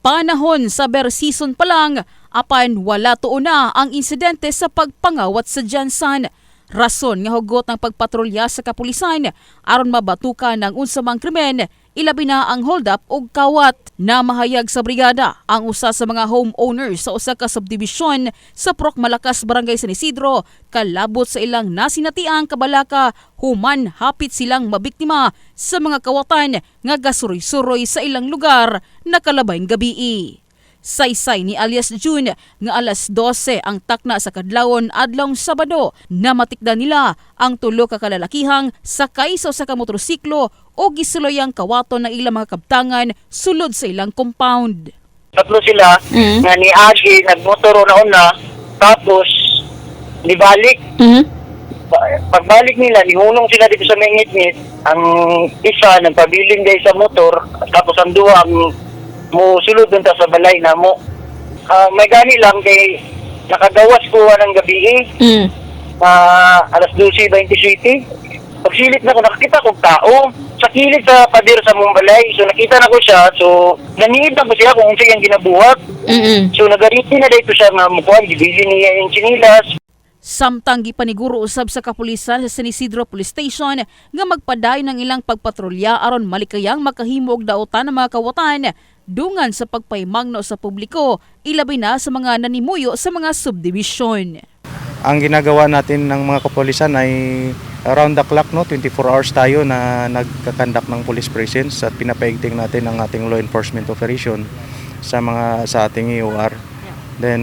Panahon sa bear season pa lang, apan wala tuon na ang insidente sa pagpangawat sa Jansan. Rason nga hugot ng pagpatrolya sa kapulisan aron mabatukan ng unsamang krimen, ilabi na ang hold-up o kawat na mahayag sa brigada ang usa sa mga homeowners sa usa ka subdivision sa Prok Malakas, Barangay San Isidro, kalabot sa ilang nasinatiang kabalaka, human hapit silang mabiktima sa mga kawatan nga gasuroy-suroy sa ilang lugar na kalabayng gabii. Saysay ni alias June nga alas 12 ang takna sa kadlawon adlong Sabado na matikdan nila ang tulo ka kalalakihang sakay sa usa ka motorsiklo o gisuloyang kawaton ng ilang mga kabtangan sulod sa ilang compound. Tatlo sila Mm. nga ni Agi nagmotoro na una tapos nibalik Mhm. Ba- pagbalik nila nihunong sila dito sa may ngit ang isa nagpabiling day sa motor tapos ang duwa ang mo sulod dun ta sa balay na mo. Ah, may gani lang kay nakagawas ko ng gabi Mm. uh, alas 12.27 pagsilip na ko nakakita kong tao. Sa kilid sa pader sa mong balay. So nakita na ko siya. So naningid na ko siya kung unsa yung ginabuhat. Mm. So nagariti na dito siya nga mukuan, gibili niya yung chinilas. Samtang gipaniguro usab sa kapulisan sa San Isidro Police Station nga magpaday ng ilang pagpatrolya aron malikayang makahimog daotan ng mga kawatan dungan sa pagpaymangno sa publiko ilabi na sa mga nanimuyo sa mga subdivision. Ang ginagawa natin ng mga kapulisan ay around the clock no 24 hours tayo na nagkakandak ng police presence at pinapaigting natin ang ating law enforcement operation sa mga sa ating EOR. Then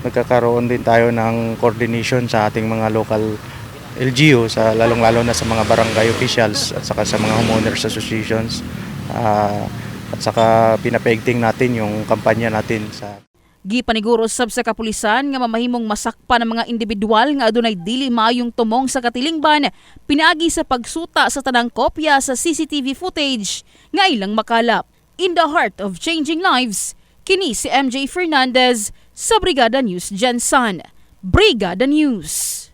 nagkakaroon din tayo ng coordination sa ating mga local LGU sa lalong-lalo na sa mga barangay officials at saka sa mga homeowners associations. Ah, at saka pinapaigting natin yung kampanya natin sa Gipaniguro sab sa kapulisan nga mamahimong masakpan ng mga individual nga adunay dili maayong tumong sa katilingban pinaagi sa pagsuta sa tanang kopya sa CCTV footage nga ilang makalap. In the heart of changing lives, kini si MJ Fernandez sa Brigada News Jansan. Brigada News.